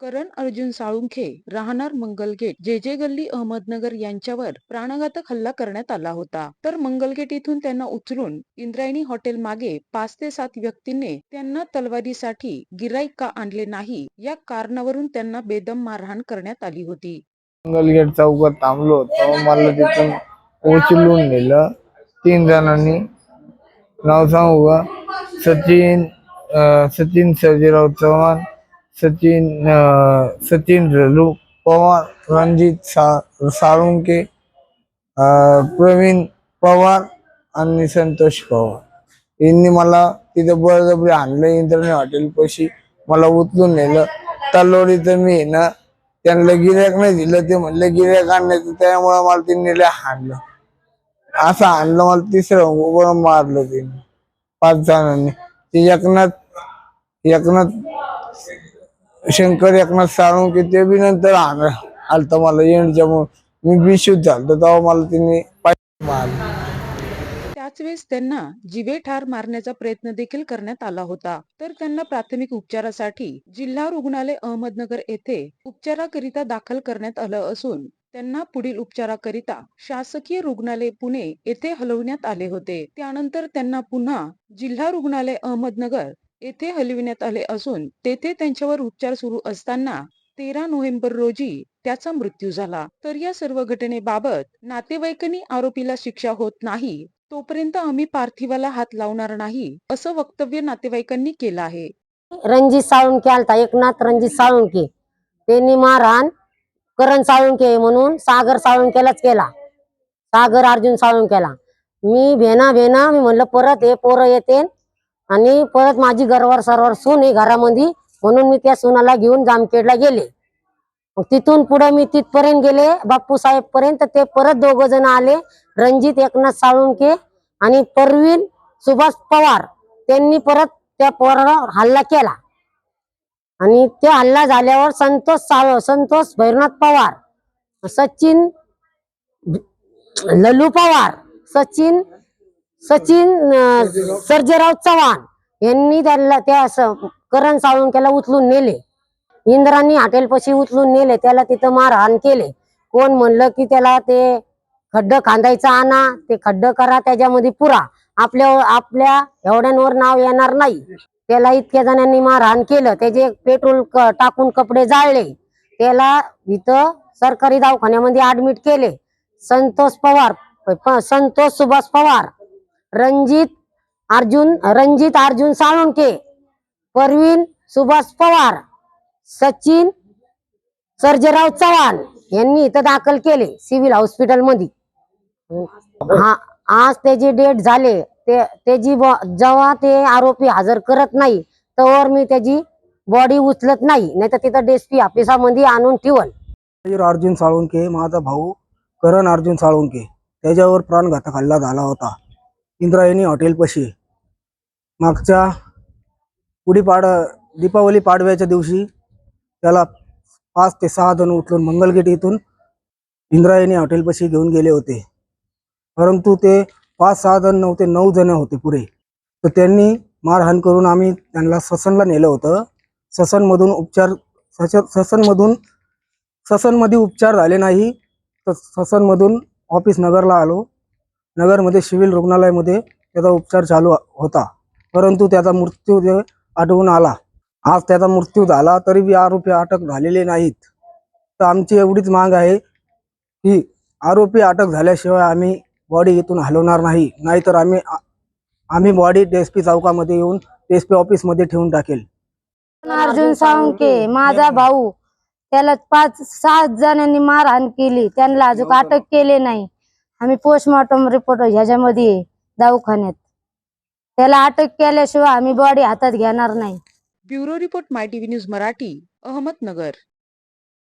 करण अर्जुन साळुंखे राहणार मंगलगेट. जे जे गल्ली अहमदनगर यांच्यावर प्राणघातक हल्ला करण्यात आला होता. तर मंगलगेट इथून त्यांना उचलून इंद्रायणी हॉटेल मागे पाच ते सात व्यक्तींनी त्यांना तलवारीसाठी गिराईक का आणले नाही या कारणावरून त्यांना बेदम मारहाण करण्यात आली होती. मंगलगेट चौकात थांबलो मला तिथून उचलून नेलं. तीन जणांनी नाव सांगू का? सचिन सचिन सर्जीराव चव्हाण सचिन सचिन रलू पवार रणजित सा साळुंके अं, प्रवीण पवार आणि संतोष पवार. यांनी मला तिथं बळजबरी आणलं इंद्रने हॉटेलपाशी मला उचलून नेलं. तलवारीचं मी येणं ना त्यांना गिऱ्हाईक नाही दिलं ते म्हणलं गिऱ्हाईक आणण्याचं त्यामुळे मला ते नेलं हाणलं. असं हाणलं मला तिसरं उभं मारलं त्यांनी. पाच जणांनी. ते एकनाथ एकनाथ शंकर एकनाथ साळुंके ते बी नंतर हाण मला येणच्या मी बिशूत झालतो. तेव्हा मला त्यांनी त्याच वेळेस त्यांना जिवे ठार मारण्याचा प्रयत्न देखील करण्यात आला होता. तर त्यांना प्राथमिक उपचारासाठी जिल्हा रुग्णालय अहमदनगर येथे उपचाराकरिता दाखल करण्यात आलं असून त्यांना पुढील उपचाराकरिता शासकीय रुग्णालय पुणे येथे हलवण्यात आले होते. त्यानंतर त्यांना पुन्हा जिल्हा रुग्णालय अहमदनगर येथे हलविण्यात आले असून तेथे त्यांच्यावर उपचार सुरू असताना तेरा नोव्हेंबर रोजी त्याचा मृत्यू झाला. तर या सर्व घटनेबाबत नातेवाईकांनी आरोपीला शिक्षा होत नाही तोपर्यंत आम्ही पार्थिवाला हात लावणार नाही असं वक्तव्य नातेवाईकांनी केलं आहे. रणजित साळुंके आलता एकनाथ रणजित साळुंके त्यांनी मारहाण करण साळुंके म्हणून सागर साळुंकेलाच केला. सागर अर्जुन साळुंकेला मी भेना भेना मी म्हणलं परत हे पोरं येते आणि परत माझी घरवर सरवर सून आहे घरामध्ये म्हणून मी त्या सुनाला घेऊन जामखेडला गेले. मग तिथून पुढे मी तिथपर्यंत गेले बाप्पू साहेब पर्यंत ते परत दोघ जण आले रणजित एकनाथ साळुंके आणि परवीन सुभाष पवार. त्यांनी परत त्या पोरावर हल्ला केला. आणि ते हल्ला झाल्यावर संतोष साळ संतोष भैरनाथ पवार सचिन ललू पवार सचिन सचिन अं, सर्जेराव चव्हाण यांनी त्याला त्या स- करण साळुंकेला उचलून नेले. इंद्रांनी हॉटेलपाशी उचलून नेले. त्याला तिथं मारहाण केले. कोण म्हणलं की त्याला ते खड्ड खांदायचं आणा ते खड्ड करा त्याच्यामध्ये पुरा. आपल्या आपल्या एवढ्यांवर नाव येणार नाही. त्याला इतक्या जणांनी मारहाण केलं. त्याचे पेट्रोल क- टाकून कपडे जाळले. त्याला इथं सरकारी दवाखान्यामध्ये ऍडमिट केले. संतोष पवार प- संतोष सुभाष पवार रणजित अर्जुन रणजित अर्जुन साळुंके परवीन सुभाष पवार सचिन सर्जेराव चव्हाण यांनी इथं दाखल केले सिव्हिल हॉस्पिटलमध्ये. हा आज त्याची डेट झाले ते त्याची ब- जेव्हा ते आरोपी हजर करत नाही तर मी त्याची बॉडी उचलत नाही नाही तर तिथं डेस्पी ऑफिसामध्ये आणून ठेवल अर्जुन साळुंके माझा भाऊ करण अर्जुन साळुंके त्याच्यावर प्राणघातक हल्ला झाला होता. इंद्रायणी हॉटेलपाशी. मागच्या गुढीपाड दीपावली पाडव्याच्या दिवशी त्याला पाच ते सहा जण उचलून मंगलगेट इथून इंद्रायणी हॉटेलपाशी घेऊन गेले होते. परंतु ते पाच सहा जण नव्हते नऊ जण होते पुरे तर त्यांनी मारहाण करून आम्ही त्यांना ससनला नेलं होतं. ससनमधून उपचार सस ससनमधून ससनमध्ये उपचार झाले नाही. तर ससनमधून ऑफिस नगरला आलो. नगरमध्ये सिव्हिल रुग्णालयामध्ये त्याचा उपचार चालू होता. परंतु त्याचा मृत्यू आढळून आला. आज त्याचा मृत्यू झाला तरी बी आरोपी अटक झालेले नाहीत. तर आमची एवढीच माग आहे की आरोपी अटक झाल्याशिवाय आम्ही बॉडी इथून हलवणार नाही. नाहीतर आम्ही आम्ही बॉडी डीएसपी चौकामध्ये येऊन डीएसपी ऑफिसमध्ये ठेवून टाकेल. अर्जुन साळुंके माझा भाऊ त्याला पाच सात जणांनी मारहाण केली. त्यांना अजून अटक केले नाही. आम्ही पोस्टमॉर्टम रिपोर्ट ह्याच्यामध्ये दवाखान्यात. त्याला अटक केल्याशिवाय आम्ही बॉडी हातात घेणार नाही. Bureau report my TV news Marathi Ahmednagar.